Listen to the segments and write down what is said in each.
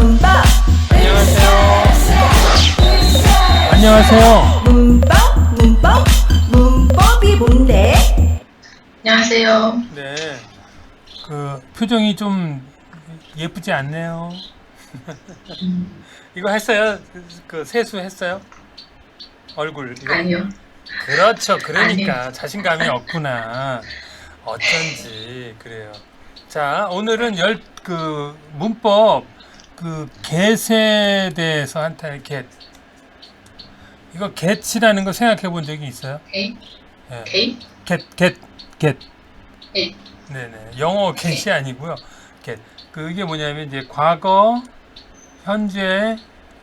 문법 안녕하세요. 문법 문법 문법이 뭔데? 안녕하세요. 네. 그 표정이 좀 예쁘지 않네요. 이거 했어요? 그, 그 세수 했어요? 얼굴 이거? 아니요. 그렇죠. 그러니까 자신감이 없구나. 어쩐지 그래요. 자, 오늘은 열 그 문법 그 get에 대해서 한타 get. 이거 get이라는 거 생각해 본 적이 있어요? 오케이. 예. 오케이. get get get. 네. 네네. 영어 get이 아니고요. get. 그 이게 뭐냐면 이제 과거, 현재,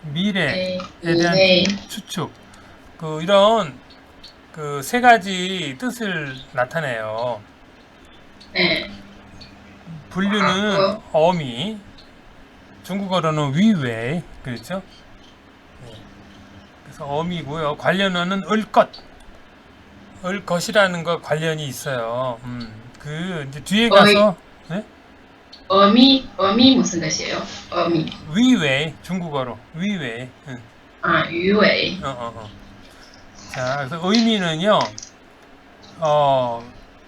미래에 네. 대한 네. 추측. 그 이런 그 세 가지 뜻을 나타내요. 네. 분류는. 어미, 중국어로는 위웨이, 그렇죠? 네. 그래서 어미고요. 관련어는 을것, 을것이라는 거 관련이 있어요. 음, 그 이제 뒤에 가서 네? 어미 어미 무슨 뜻이에요? 어미. 위웨이, 중국어로 위웨이. 응. 아 유웨이. 어, 어, 어. 자, 그래서 의미는요, 어,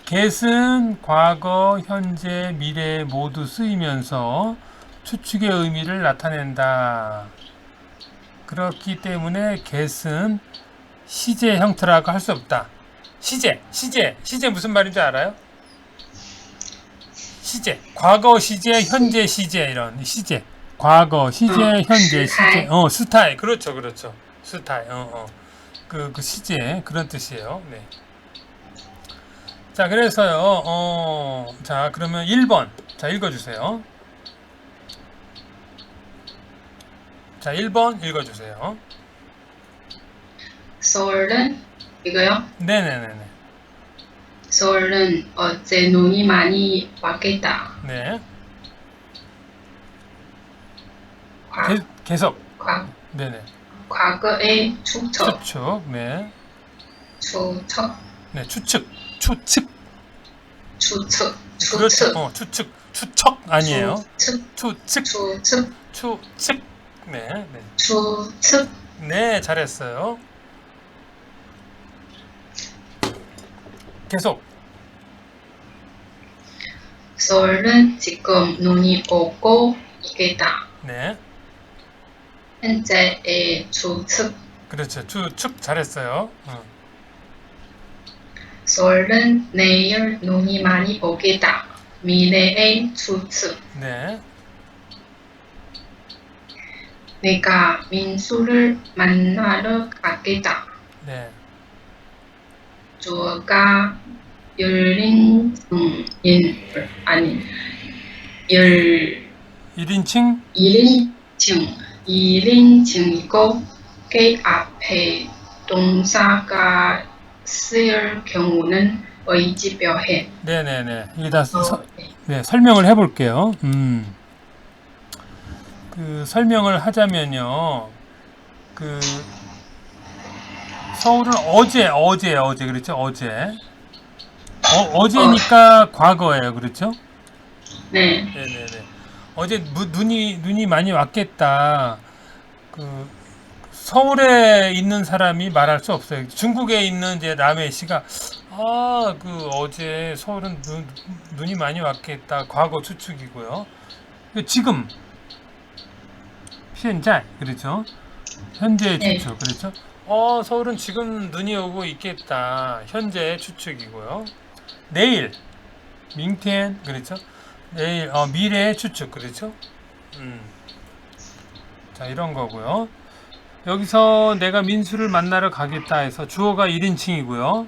get은 과거, 현재, 미래 모두 쓰이면서 추측의 의미를 나타낸다. 그렇기 때문에 get은 시제 형태라고 할 수 없다. 시제, 시제, 시제 무슨 말인지 알아요? 시제, 과거 시제, 현재 시제 이런 시제. 과거 시제, 어, 현재 시제. 어, 스타일. 그렇죠, 그렇죠. 스타일. 어, 어. 그, 그 시제 그런 뜻이에요. 네. 자, 그래서요. 어, 자, 그러면 1번. 자, 읽어 주세요. 자, 1번 읽어 주세요. 서울은 이거요? 네, 네, 네, 네. 서울은 어제 눈이 많이 왔겠다. 네. 과, 계, 계속. 과, 네, 네. 과거의 추측, 추측. 네. 추측, 네, 추측. 추측. 추측, 그렇죠. 추측, 어, 추측. 추측 아니에요. 추측, 추측. 추측, 추측. 네, 네. 추측. 네, 잘했어요. 계속. 서울은 지금 눈이 오고 있겠다. 네. 현재의 추측. 그렇죠. 추측 잘했어요. 어. 서울은 내일 눈이 많이 오겠다. 미래의 추측. 네. 내가 민수를 만나러 가겠다. 네. 주어가 열린 인 아니 열 1인칭 1인칭 1인칭이고 그 앞에 동사가 쓰일 경우는 의지표해. 네네네. 이게 다 서, 어, 네, 설명을 해볼게요. 음. 그 설명을 하자면요. 그 서울은 어제, 어제, 어제, 그렇죠? 어제. 어, 어제니까 과거예요. 그렇죠? 네. 네네네. 어제 무- 눈이 눈이 많이 왔겠다. 그 서울에 있는 사람이 말할 수 없어요. 중국에 있는 이제 라메 씨가 아 그 어제 서울은 눈, 눈이 많이 왔겠다. 과거 추측이고요. 그 지금 현재 그렇죠. 현재 네. 추측 그렇죠. 어 서울은 지금 눈이 오고 있겠다. 현재 추측이고요. 내일 민텐 그렇죠. 내일 어, 미래의 추측 그렇죠? 음. 자 이런 거고요. 여기서 내가 민수를 만나러 가겠다 해서 주어가 1인칭이고요.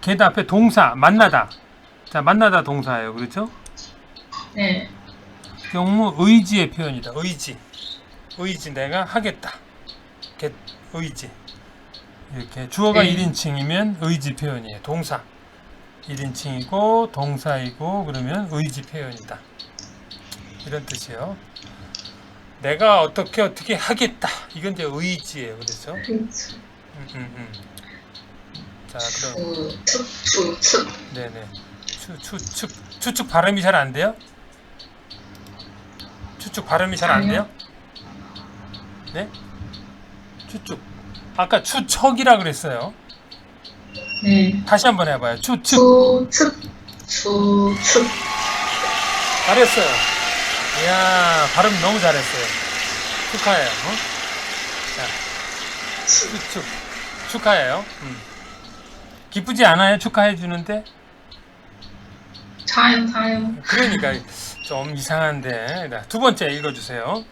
걔 앞에 동사 만나다. 자 만나다 동사예요. 그렇죠? 네. 경우 의지의 표현이다. 의지. 의지 내가 하겠다. get 의지. 이렇게 주어가 네. 1인칭이면 의지 표현이에요. 동사. 1인칭이고 동사이고 그러면 의지 표현이다. 이런 뜻이에요. 내가 어떻게 어떻게 하겠다. 이건 이제 의지예요. 그렇죠? 음, 음, 음. 자, 그럼 추측, 추측. 네네. 추, 추측 추측 발음이 잘 안 돼요? 추측 발음이 잘 안 돼요? 네? 추측. 아까 추척이라 그랬어요. 네. 다시 한번 해봐요. 추측. 추측, 추측. 잘했어요. 이야, 발음 너무 잘했어요. 축하해요. 어? 자, 추측. 축하해요. 음. 기쁘지 않아요? 축하해 주는데? 차요, 차요. 그러니까 좀 이상한데. 자, 두 번째 읽어주세요.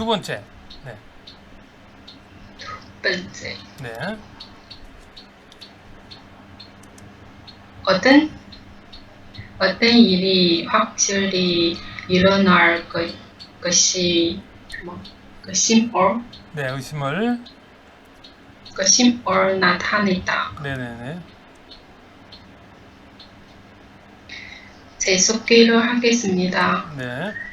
두 번째. 네. 번째. 네. 어떤 어떤 일이 확실히 일어날 것, 것이 뭐 것임을 네, 의심을. 것임을 나타낸다. 네네네. 재소개를 하겠습니다. 네.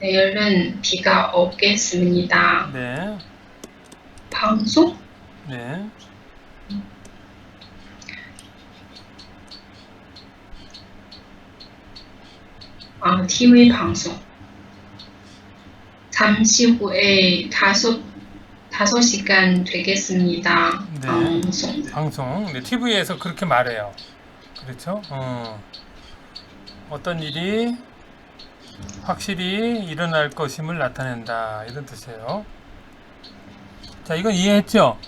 내일은 비가 오겠습니다. 네. 방송? 네. 아, TV 방송. 잠시 후에 다섯 다섯 시간 되겠습니다. 네. 방송. 방송. 네, TV에서 그렇게 말해요. 그렇죠? 어. 어떤 일이 확실히 일어날 것임을 나타낸다. 이런 뜻이에요. 자, 이건 이해했죠?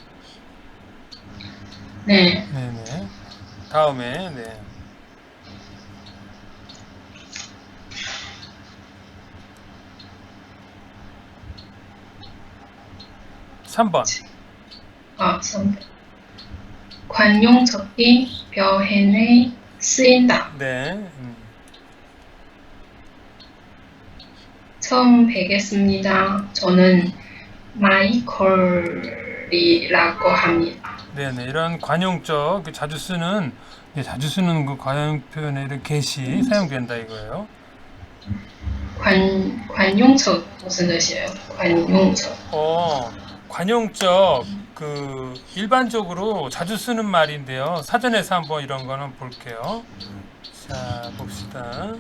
네. 네네. 다음에, 네. 삼번 아, 선배. 관용적인 표현에 쓰인다. 네. 음. 처음 뵙겠습니다. 저는 마이콜이라고 합니다. 네네. 이런 관용적, 그 자주 쓰는, 네, 자주 쓰는 그 관용 표현에 이런 get이 사용된다 이거예요. 관 관용적 무슨 뜻이에요? 관용적. 어, 관용적 그 일반적으로 자주 쓰는 말인데요. 사전에서 한번 이런 거는 볼게요. 자, 봅시다.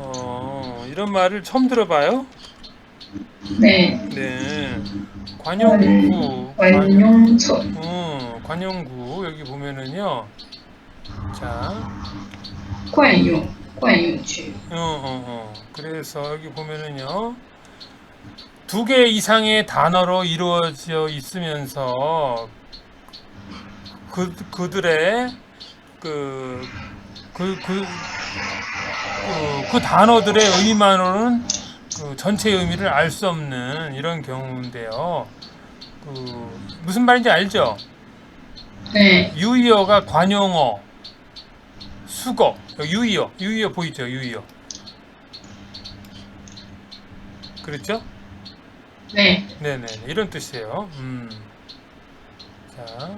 어, 이런 말을 처음 들어봐요? 네. 네. 관영구. 관용초. 음, 어, 관영구 여기 보면은요. 자. 관용. 관용 어, 어, 어. 그래서 여기 보면은요. 두 개 이상의 단어로 이루어져 있으면서 그 그들의 그 그, 그, 그, 그 단어들의 의미만으로는 그 전체 의미를 알 수 없는 이런 경우인데요. 그, 무슨 말인지 알죠? 네 유의어가 관용어, 수거, 유의어, 유의어 보이죠? 유의어. 그렇죠? 네. 네네 이런 뜻이에요. 음. 자,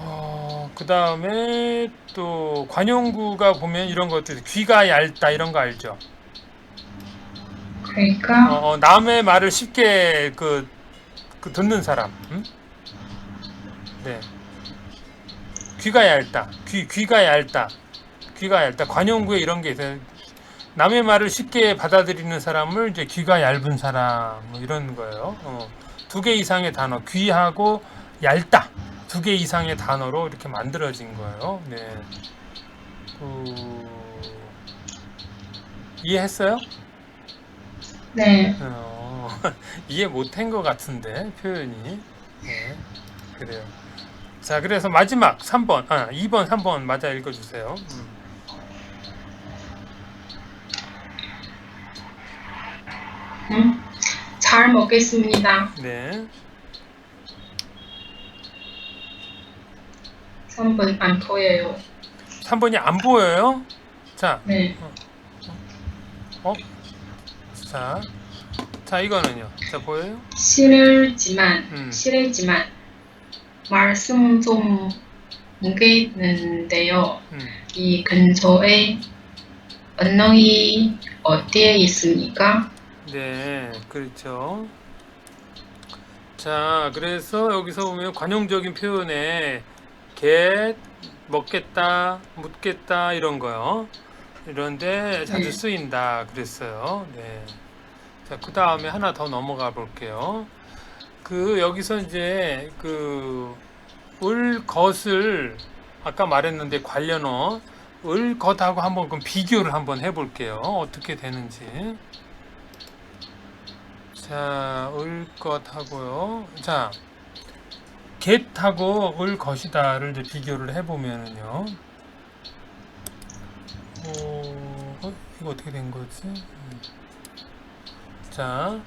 어, 그 다음에 또 관용구가 보면 이런 것들 귀가 얇다 이런 거 알죠? 그러니까 어, 어, 남의 말을 쉽게 그, 그 듣는 사람. 음? 네. 귀가 얇다. 귀 귀가 얇다. 귀가 얇다. 관용구에 이런 게 있어요. 남의 말을 쉽게 받아들이는 사람을 이제 귀가 얇은 사람 뭐 이런 거예요. 어, 두개 이상의 단어 귀하고 얇다 두 개 이상의 단어로 이렇게 만들어진 거예요. 네. 그... 이해했어요? 네 어, 이해 못한 것 같은데 표현이. 네, 그래요. 자, 그래서 마지막 3번, 아, 2번, 3번 맞아 읽어주세요. 음. 음? 잘 먹겠습니다. 네. 3번 안 보여요. 3번이 안 보여요? 자, 네 어? 자, 자 이거는요. 자 보여요? 싫지만 음. 싫지만 말씀 좀 묻겠는데요. 음. 이 근처에 언덕이 어디에 있습니까? 네, 그렇죠. 자, 그래서 여기서 보면 관용적인 표현에 get 먹겠다, 묻겠다 이런 거요. 이런데 자주 네. 쓰인다 그랬어요. 네. 자, 그 다음에 하나 더 넘어가 볼게요. 그 여기서 이제 그 을 것을 아까 말했는데 관련어 을 것하고 한번 그럼 비교를 한번 해볼게요. 어떻게 되는지. 자, 을 것하고요. 자, get하고 을 것이다를 이제 비교를 해보면은요. 어, 어, 이거 어떻게 된 거지? 음. 자,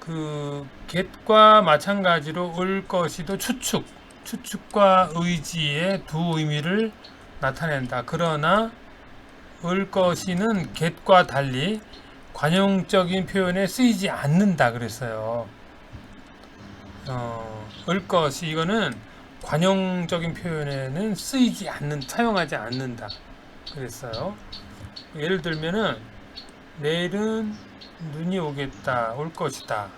그 get과 마찬가지로 을 것이도 추측, 추측과 의지의 두 의미를 나타낸다. 그러나 을 것이는 get과 달리 관용적인 표현에 쓰이지 않는다 그랬어요. 어, 을 것이 이거는 관용적인 표현에는 쓰이지 않는, 사용하지 않는다 그랬어요. 예를 들면은 내일은 눈이 오겠다, 올 것이다.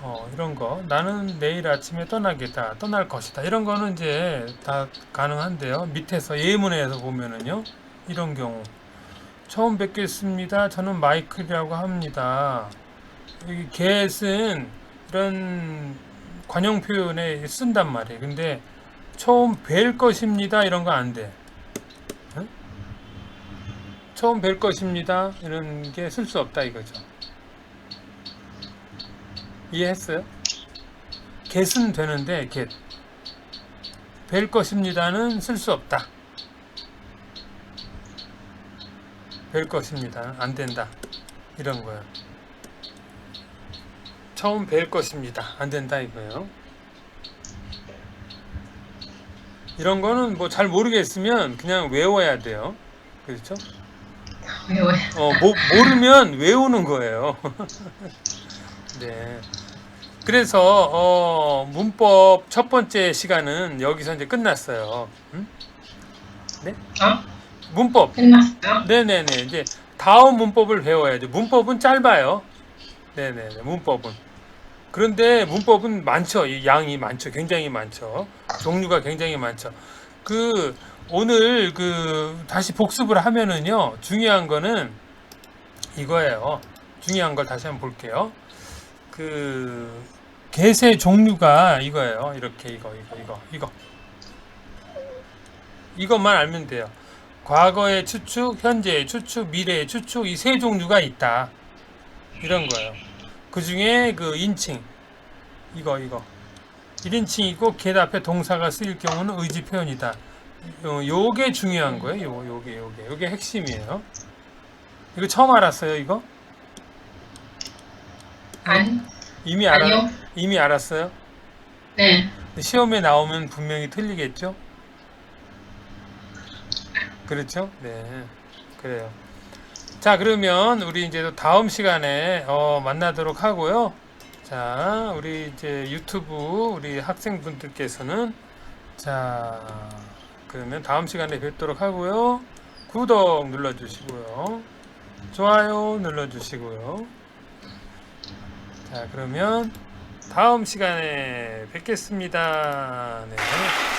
어, 이런 거. 나는 내일 아침에 떠나겠다, 떠날 것이다. 이런 거는 이제 다 가능한데요. 밑에서 예문에서 보면은요. 이런 경우. 처음 뵙겠습니다. 저는 마이클이라고 합니다. 이 get은 이런 관용 표현에 쓴단 말이에요. 근데 처음 뵐 것입니다. 이런 거 안 돼. 응? 처음 뵐 것입니다. 이런 게 쓸 수 없다 이거죠. 이해했어요? get은 되는데 get. 뵐 것입니다는 쓸 수 없다. 뵐 것입니다. 안 된다. 이런 거예요. 처음 뵐 것입니다. 안 된다 이거예요. 이런 거는 뭐 잘 모르겠으면 그냥 외워야 돼요. 그렇죠? 외워요. 어, 모, 모르면 외우는 거예요. 네. 그래서 어, 문법 첫 번째 시간은 여기서 이제 끝났어요. 음? 어? 문법. 끝났어요? 네네네. 이제 다음 문법을 배워야죠. 문법은 짧아요. 네네네. 문법은. 그런데 문법은 많죠. 이 양이 많죠. 굉장히 많죠. 종류가 굉장히 많죠. 그 오늘 그 다시 복습을 하면은요. 중요한 거는 이거예요. 중요한 걸 다시 한번 볼게요. 그 개세 종류가 이거예요. 이렇게 이거 이거 이거 이거 이것만 알면 돼요. 과거의 추측, 현재의 추측, 미래의 추측 이 세 종류가 있다. 이런 거예요. 그 중에 그 인칭 이거 이거 1인칭이고 걔 앞에 동사가 쓰일 경우는 의지 표현이다. 요, 요게 중요한 거예요. 요, 요게 요게 요게 핵심이에요. 이거 처음 알았어요, 이거? 아니, 이미 알아 아니요. 이미 알았어요? 네. 시험에 나오면 분명히 틀리겠죠? 그렇죠? 네. 그래요. 자, 그러면 우리 이제 또 다음 시간에 어, 만나도록 하고요. 자, 우리 이제 유튜브 우리 학생분들께서는 자, 그러면 다음 시간에 뵙도록 하고요. 구독 눌러주시고요. 좋아요 눌러주시고요. 자, 그러면 다음 시간에 뵙겠습니다. 네.